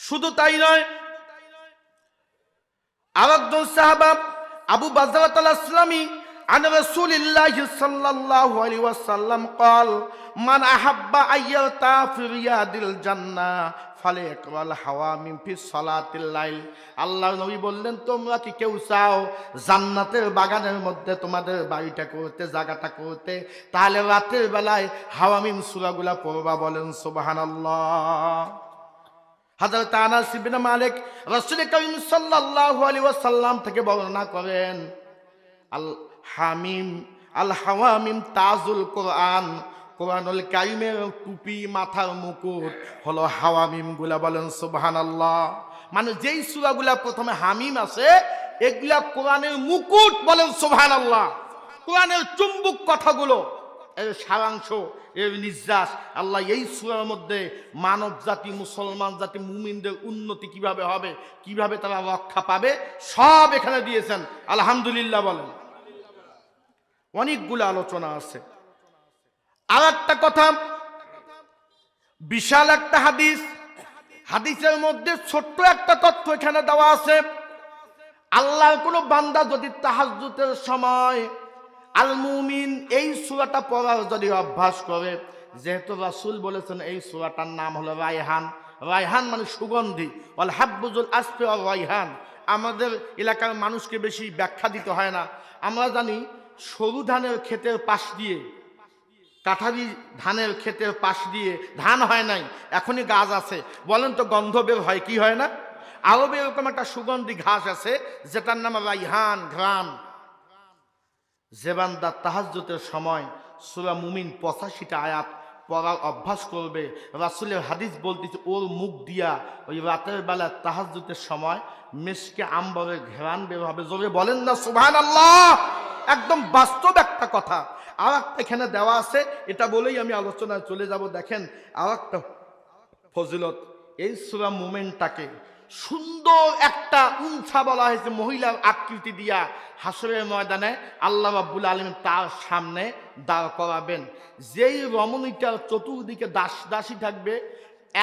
শুধু তাই নয় আরেকজন সাহাবা আবু বাজারাত ইসলামী عن رسول الله صلى الله عليه وسلم قال من أحب أن يرتاح في رياض الجنة ফালেকরাল হাওয়ামিন ফি সালাতিল লাইল আল্লাহ নবী বললেন তোমরা কি কেউ চাও জান্নাতের বাগানের মধ্যে তোমাদের বাড়িটা করতে জায়গাটা করতে তাহলে রাতের বেলায় হাওয়ামিন সূরাগুলা পড়বা বলেন সুবহানাল্লাহ হযরত আনাস ইবনে মালিক রাসূল করিম সাল্লাল্লাহু আলাইহি ওয়াসাল্লাম থেকে বর্ণনা করেন, আল হামিম, আল হাওয়ামিম তাজুল কোরআন, কোরআনুল কারিমের টুপি মাথার মুকুট হলো হাওয়ামিমগুলা বলেন সুবহানাল্লাহ। মানে যেই সূরাগুলা প্রথমে হামিম আছে এগুলা কোরআনের মুকুট বলেন সুবহানাল্লাহ। কোরআনের চুম্বুক কথাগুলো এর সারাংশ এর নির্যাস। আল্লাহ এই সুরার মধ্যে মানব জাতি, মুসলমান জাতি, মুমিনদের উন্নতি কীভাবে হবে, কীভাবে তারা রক্ষা পাবে, সব এখানে দিয়েছেন। আলহামদুলিল্লাহ বলেন। অনেকগুলো আলোচনা আছে। আর একটা কথা, বিশাল একটা হাদিস। হাদিসের মধ্যে ছোট্ট একটা তথ্য এখানে দেওয়া আছে। আল্লাহর কোনো বান্দা যদি তাহাজ্জুদের সময় আল মুমিন এই সূরাটা পড়ার যদি অভ্যাস করে, যেহেতু রাসূল বলেছেন এই সূরাটার নাম হলো রায়হান। রায়হান মানে সুগন্ধি। ওয়াল হাব্বুজুল আসফি অল রায়হান। আমাদের এলাকার মানুষকে বেশি ব্যাখ্যা দিতে হয় না। আমরা জানি সরু ধানের ক্ষেতের পাশ দিয়ে, কাঠারি ধানের ক্ষেতের পাশ দিয়ে ধান হয় নাই, এখনই গাছ আছে। বলেন তো গন্ধ বের হয় কি হয় না? আরবে এরকম একটা সুগন্ধি ঘাস আছে, যেটার নাম রাইহান ঘ্রাণ জেবান্দা তাহাজ্জুতের সময় সুরা মুমিন পঁচাশিটা আয়াত পড়ার অভ্যাস করবে। রাসুলের হাদিস বলতেছে, ওর মুখ দিয়া ওই রাতের বেলা তাহাজ্জুতের সময় মেসকে আম্বরের ঘেরান বের হবে। জোরে বলেন না সুবহান আল্লাহ একদম বাস্তব একটা কথা। আর একটা এখানে দেওয়া আছে, এটা বলেই আমি আলোচনায় চলে যাব। দেখেন আর একটা ফজিলত, এই সুরা মুমেন্টটাকে সুন্দর একটা উঞ্ছা বলা হয়েছে মহিলার আকৃতি দিয়া হাসরের ময়দানে আল্লাহ রাব্বুল আলম তার সামনে দাঁড় করাবেন। যেই রমণীটার চতুর্দিকে দাস দাসী থাকবে,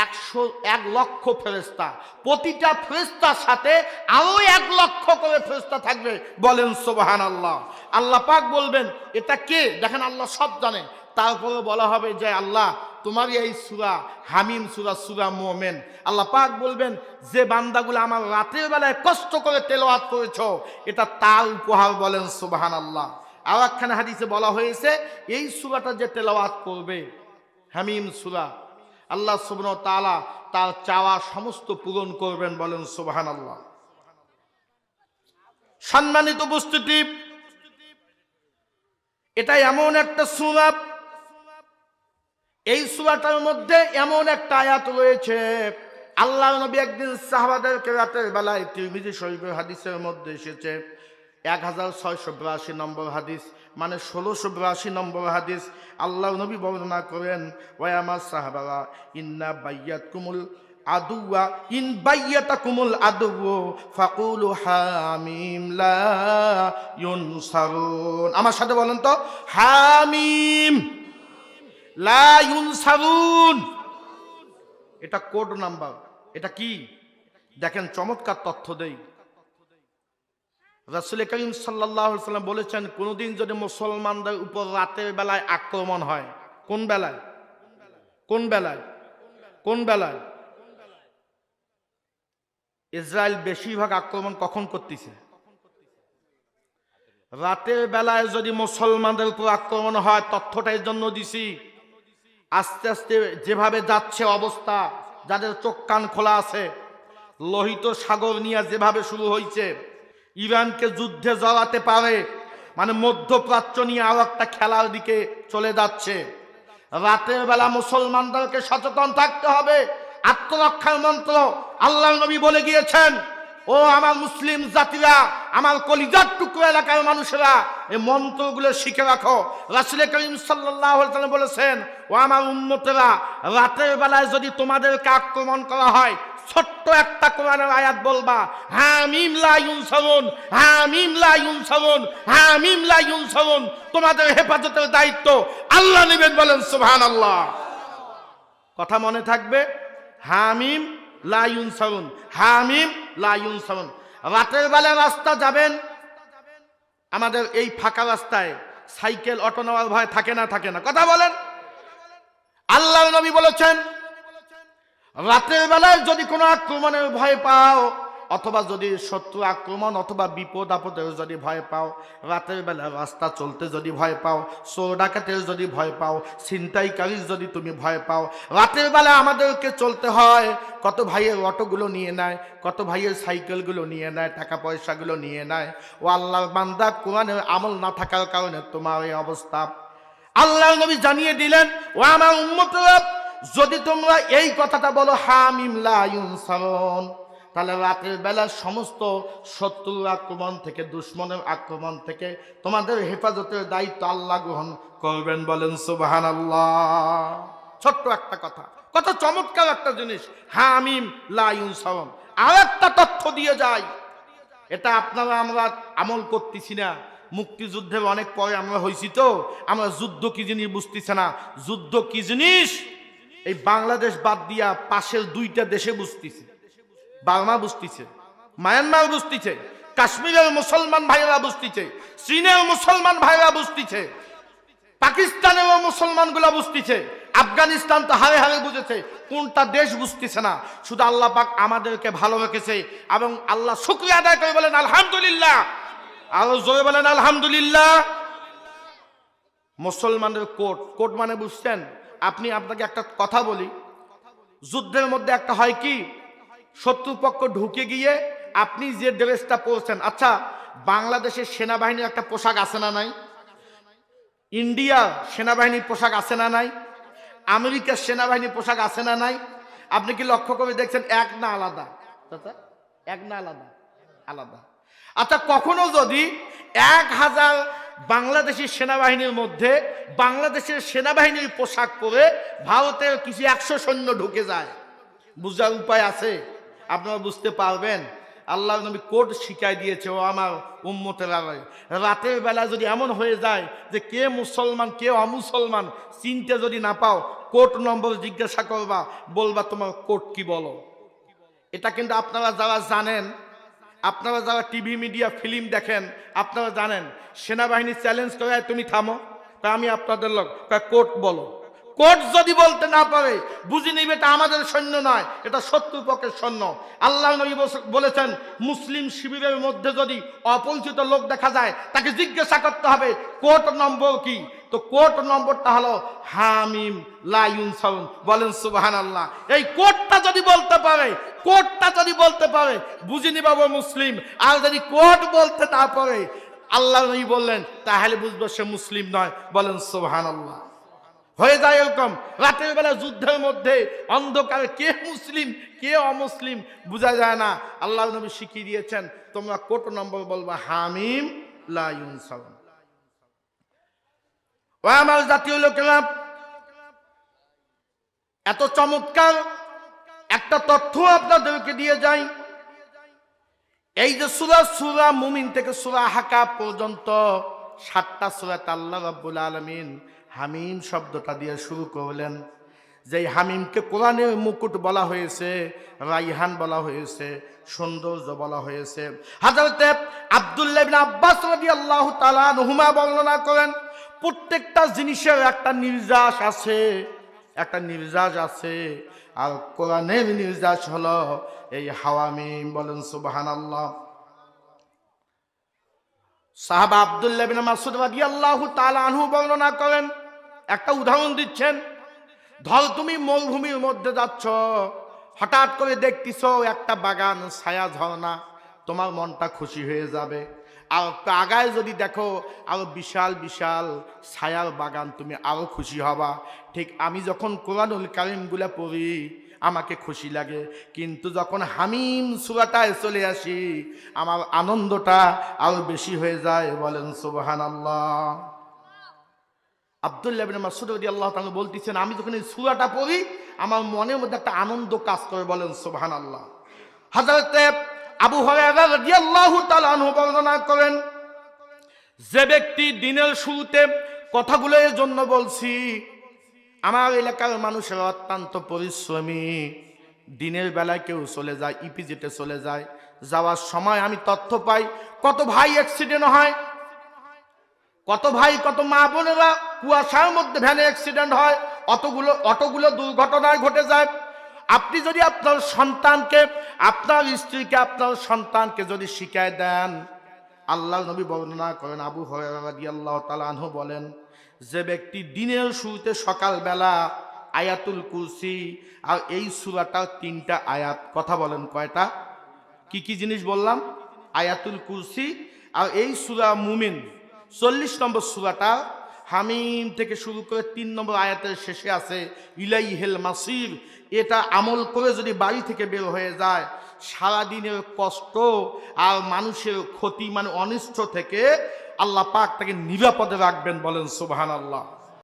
একশো এক লক্ষ ফেরেস্তা প্রতিটা ফেরেস্তার সাথে আরও এক লক্ষ করে ফেরেস্তা থাকবে। বলেন সোবাহান আল্লাহ আল্লাহ পাক বলবেন, এটা কে? দেখেন আল্লাহ সব জানেন। তারপরে বলা হবে যে আল্লাহ তোমার এই সুরা হামিম, সুরা সুরা মোমেন। আল্লাহ পাক বলবেন, যে বান্দাগুলো আমার রাতের বেলায় কষ্ট করে তেলাওয়াত করেছ, এটা তার উপহার বলেন সুবাহান আল্লাহ আর একখানে হাদিসে বলা হয়েছে, এই সুরাটা যে তেলাওয়াত করবে, হামিম সুরা, আল্লাহ সুবন তালা তার চাওয়া সমস্ত পূরণ করবেন বলেন সুবাহান আল্লাহ সম্মানিত উপস্থিতি, এটা এমন একটা সুরা এই সুরাটার মধ্যে এমন একটা আয়াত রয়েছে। আল্লাহ নবী একদিন সাহাবাদেরকে রাতের বেলায় তিরমিজি শরীফের হাদিসের মধ্যে এসেছে। এক হাজার ছয়শো বিরাশি নম্বর হাদিস মানে ষোলোশো বিরাশি নম্বর হাদিস। আল্লাহ নবী বর্ণনা করেন ওই আমার ইন্না বাইয়াত কুমুল আদুয়া ইন বাইয়াতা কুমুল আদু ফাকুলু হামিম লা ইউনসারুন। আমার সাথে বলেন তো, হামিম। ইউনসারুন এটা কোড নাম্বার। এটা কি? দেখেন, চমৎকার তথ্য দেই। রাসুল করিম সাল্লাম বলেছেন, কোনোদিন যদি মুসলমানদের উপর রাতের বেলায় আক্রমণ হয়, কোন বেলায়? কোন বেলায়? কোন বেলায়? ইসরায়েল বেশিরভাগ আক্রমণ কখন করতেছে? রাতের বেলায় যদি মুসলমানদের উপর আক্রমণ হয়, তথ্যটা এর জন্য দিছি। আস্তে আস্তে যেভাবে যাচ্ছে অবস্থা, যাদের চোখ কান খোলা আছে, লোহিত সাগর নিয়ে যেভাবে শুরু হয়েছে, ইরানকে যুদ্ধে জড়াতে পারে মানে মধ্যপ্রাচ্য নিয়ে আরও একটা খেলার দিকে চলে যাচ্ছে। রাতের বেলা মুসলমানদেরকে সচেতন থাকতে হবে। আত্মরক্ষার মন্ত্র আল্লাহ নবী বলে গিয়েছেন ও আমার মুসলিম জাতিরা, আমার কলিজার টুকরো এলাকার মানুষেরা, এই মন্ত্রগুলো শিখে রাখো। রাসুল করিম সাল্লাহ বলেছেন, ও আমার উন্নতেরা রাতের বেলায় যদি তোমাদেরকে আক্রমণ করা হয়, ছোট্ট একটা কোরআনের আয়াত বলবা, হামিম লা ইউনসারুন হামিম লা ইউনসারুন হামিম লা ইউনসারুন তোমাদের হেফাজতের দায়িত্ব, আল্লাহ নেবেন বলেন সুহান আল্লাহ কথা মনে থাকবে? হামিম লাইন সারুন হামিম লাইন সাবন রাতের বেলা রাস্তা যাবেন, আমাদের এই ফাঁকা রাস্তায় সাইকেল, অটো নেওয়ার ভয় থাকে না থাকে না। কথা বলেন। আল্লাহ নবী বলেছেন, রাতের বেলায় যদি কোনো আক্রমণের ভয় পাও অথবা যদি শত্রু আক্রমণ অথবা বিপদ আপদের যদি ভয় পাও, রাতের বেলা রাস্তা চলতে যদি ভয় পাও চোর ডাকাতের যদি ভয় পাও ছিনতাইকারীর যদি তুমি ভয় পাও রাতের বেলা আমাদেরকে চলতে হয়। কত ভাইয়ের অটোগুলো নিয়ে নেয়, কত ভাইয়ের সাইকেলগুলো নিয়ে নেয় টাকা পয়সাগুলো নিয়ে নেয়। ও আল্লাহর বান্দা, কোরআনের আমল না থাকার কারণে তোমার এই অবস্থা। আল্লাহ নবী জানিয়ে দিলেন, ও আমার উম্মতরা, যদি তোমরা এই কথাটা বলো, হামিম লা ইউনসারুন। তাহলে রাতের বেলা সমস্ত শত্রুর আক্রমণ থেকে, দুশ্মনের আক্রমণ থেকে তোমাদের হেফাজতের দায়িত্ব আল্লাহ গ্রহণ করবেন বলেন সুবাহান আল্লাহ ছোট্ট একটা কথা, কত চমৎকার একটা জিনিস, হামিম লা ইউনসারুন আর একটা তথ্য দিয়ে যায়, এটা আপনারা আমরা আমল করতেছি না। মুক্তিযুদ্ধের অনেক পরে আমরা হয়েছি তো, আমরা যুদ্ধ কি জিনিস বুঝতেছে না। যুদ্ধ কি জিনিস? এই বাংলাদেশ বাদ দিয়া পাশের দুইটা দেশে বুঝতেছি। বার্মা বুঝতেছে, মায়ানমার বুঝতেছে, কাশ্মীরের মুসলমান ভাইরা বুঝতেছে, চীনের মুসলমান ভাইরা বুঝতেছে পাকিস্তানের মুসলমানগুলো বুঝতেছে, আফগানিস্তান তো হারে হারে বুঝেছে, কোনটা দেশ বুঝতেছে না। শুধু আল্লাহ পাক আমাদেরকে ভালো রেখেছে এবং আল্লাহ শুক্রিয়া আদায় করে বলেন, আলহামদুলিল্লাহ। আরও জোরে বলেন, আলহামদুলিল্লাহ। মুসলমানের কোট কোট মানে বুঝছেন? আপনি আপনাকে একটা কথা বলি, যুদ্ধের মধ্যে একটা হয় কি? শত্রুপক্ষ ঢুকে গিয়ে আপনি যে ড্রেসটা পরছেন আচ্ছা বাংলাদেশের সেনাবাহিনীর একটা পোশাক আছে না নাই? ইন্ডিয়া সেনাবাহিনীর পোশাক আছে না নাই? আমেরিকার সেনাবাহিনীর পোশাক আছে না নাই? আপনি কি লক্ষ্য করে দেখছেন, এক না আলাদা? এক না আলাদা? আলাদা। আচ্ছা কখনো যদি এক হাজার বাংলাদেশের সেনাবাহিনীর মধ্যে বাংলাদেশের সেনাবাহিনীর পোশাক পরে ভারতের কিছু একশো সৈন্য ঢুকে যায়, বুঝার উপায় আছে? আপনারা বুঝতে পারবেন, আল্লাহ নবী কোড শিখাই দিয়েছে, ও আমার উম্মতের রাতের বেলা যদি এমন হয়ে যায় যে কে মুসলমান, কে অমুসলমান, চিনতে যদি না পাও, কোট নম্বর জিজ্ঞাসা করবা, বলবা তোমার কোট কি বলো? এটা কিন্তু আপনারা যারা জানেন, আপনারা যারা টিভি, মিডিয়া, ফিল্ম দেখেন, আপনারা জানেন, সেনাবাহিনী চ্যালেঞ্জ করে তুমি থামো, তা আমি আপনাদের লোক কোর্ট বলো। কোর্ট যদি বলতে না পারে, বুঝে নিবে এটা আমাদের সৈন্য নয়, এটা শত্রুপক্ষের সৈন্য। আল্লাহ নবী বলেছেন, মুসলিম শিবিরের মধ্যে যদি অপরিচিত লোক দেখা যায়, তাকে জিজ্ঞাসা করতে হবে, কোর্ট নম্বর কি? তো কোর্ট নম্বরটা হলো হামিম লাইন সাউন। বলেন সুবাহান আল্লাহ এই কোর্টটা যদি বলতে পারে, কোর্টটা যদি বলতে পারে, বুঝে নিবাবো মুসলিম। আর যদি কোর্ট বলতে না পারে, আল্লাহ নবী বললেন, তাহলে বুঝব সে মুসলিম নয়। বলেন সুবাহান আল্লাহ হয়ে যায় এরকম। রাতের বেলা যুদ্ধের মধ্যে অন্ধকারে, কে মুসলিম, কে অমুসলিম বোঝা যায় না। আল্লাহ নবী শিখিয়ে দিয়েছেন, তোমরা কোট নম্বর বলবা? হামিম লাইন আমার জাতীয় লোকেরা, এত চমৎকার একটা তথ্য আপনাদেরকে দিয়ে যাই। এই যে সুরা সুরা মুমিন থেকে সুরা হাকা পর্যন্ত সাতটা সুরাত আল্লাহ রাব্বুল আলমিন হামিম শব্দটা দিয়ে শুরু করলেন। যেই হামিমকে কোরআনের মুকুট বলা হয়েছে, রাইহান বলা হয়েছে, সৌন্দর্য বলা হয়েছে। হাজরতে আব্দুল্লাহ আব্বাস আব্বাস রাদিয়াল্লাহু তাআলা নুহুমা বর্ণনা করেন, প্রত্যেকটা জিনিসের একটা নির্যাস আছে, একটা নির্যাস আছে। আর কোরআনের নির্যাস হলো এই হাওয়ামিম বলেন, সুবহানাল্লাহ। সাহাবা আব্দুল্লাহ বিন মাসুদ রাদিয়াল্লাহু তাআলা আনহু বর্ণনা করেন একটা উদাহরণ দিচ্ছেন। ধর তুমি মরুভূমির মধ্যে যাচ্ছ, হঠাৎ করে দেখতেছ একটা বাগান, ছায়া ঝর্ণা, তোমার মনটা খুশি হয়ে যাবে। আর আগায় যদি দেখো, আরও বিশাল বিশাল ছায়ার বাগান, তুমি আরও খুশি হবা। ঠিক আমি যখন কোরআনুল কারিমগুলা পড়ি, আমাকে খুশি লাগে। কিন্তু যখন হামিম সুরাটায় চলে আসি, আমার আনন্দটা আরও বেশি হয়ে যায়। বলেন সুবহান আল্লাহ আবদুল্লাহ মাসুদ রাদিয়াল্লাহু তাআলা বলতেছেন, আমি যখন এই সুরাটা পড়ি, আমার মনের মধ্যে একটা আনন্দ কাজ করে বলেন, সুবহানাল্লাহ। হযরতে আবু হুরায়রা রাদিয়াল্লাহু তাআলা আনহু বর্ণনা করেন, যে ব্যক্তি দিনের শুরুতে কথাগুলো এর জন্য বলছি, আমার এলাকার মানুষের অত্যন্ত পরিশ্রমী। দিনের বেলায় কেউ চলে যায় ইপিজেটে চলে যায়, যাওয়ার সময় আমি তথ্য পাই, কত ভাই অ্যাক্সিডেন্ট হয় কত ভাই, কত মা বোনেরা কুয়াশার মধ্যে ভ্যানে অ্যাক্সিডেন্ট হয়, অতগুলো অটোগুলো দুর্ঘটনায় ঘটে যায়। আপনি যদি আপনার সন্তানকে, আপনার স্ত্রীকে, আপনার সন্তানকে যদি শিখায় দেন, আল্লাহ নবী বর্ণনা করেন, আবু আল্লাহ তালাহ বলেন, যে ব্যক্তি দিনের শুরুতে সকালবেলা আয়াতুল কুরসি আর এই সুরাটার তিনটা আয়াত, কথা বলেন কয়টা? কি কি জিনিস বললাম? আয়াতুল কুরসি আর এই সুরা মুমিন। চল্লিশ নম্বর সুরাটা হামিম থেকে শুরু করে তিন নম্বর আয়াতের শেষে আছে ইলাই হেল মাসির। এটা আমল করে যদি বাড়ি থেকে বের হয়ে যায়, সারাদিনের কষ্ট আর মানুষের ক্ষতি মানে অনিষ্ট থেকে আল্লাহ পাক তাকে নিরাপদে রাখবেন বলেন সুবাহান আল্লাহ